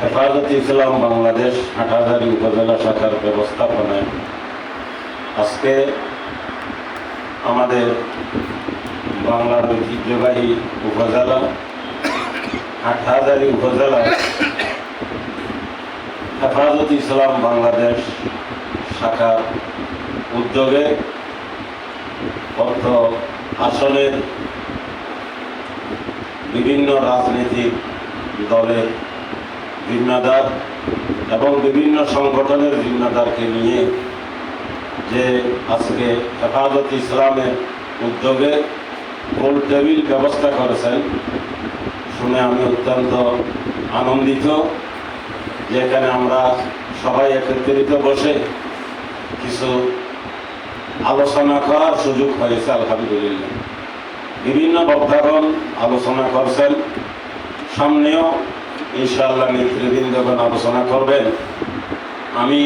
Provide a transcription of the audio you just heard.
হেফাজত ইসলাম বাংলাদেশ হাটাজারি উপজেলা শাখার ব্যবস্থাপনায় আজকে আমাদের বাংলার ঐতিহ্যবাহী উপজেলা, হাটহাজারি উপজেলা, হেফাজত ইসলাম বাংলাদেশ শাখার উদ্যোগে অর্থ আসনের বিভিন্ন রাজনৈতিক দলের জিম্মাদার এবং বিভিন্ন সংগঠনের জিম্মাদারকে নিয়ে যে আজকে হেফাজত ইসলামের উদ্যোগে গোল টেবিল ব্যবস্থা করেছেন শুনে আমি অত্যন্ত আনন্দিত যে এখানে আমরা সবাই একত্রিত বসে কিছু আলোচনা করার সুযোগ হয়েছে, আলহামদুলিল্লাহ। বিভিন্ন বক্তাগণ আলোচনা করছেন। সামনেও ইনশাআল্লাহ নেতৃবৃন্দগণ আলোচনা করবেন। আমি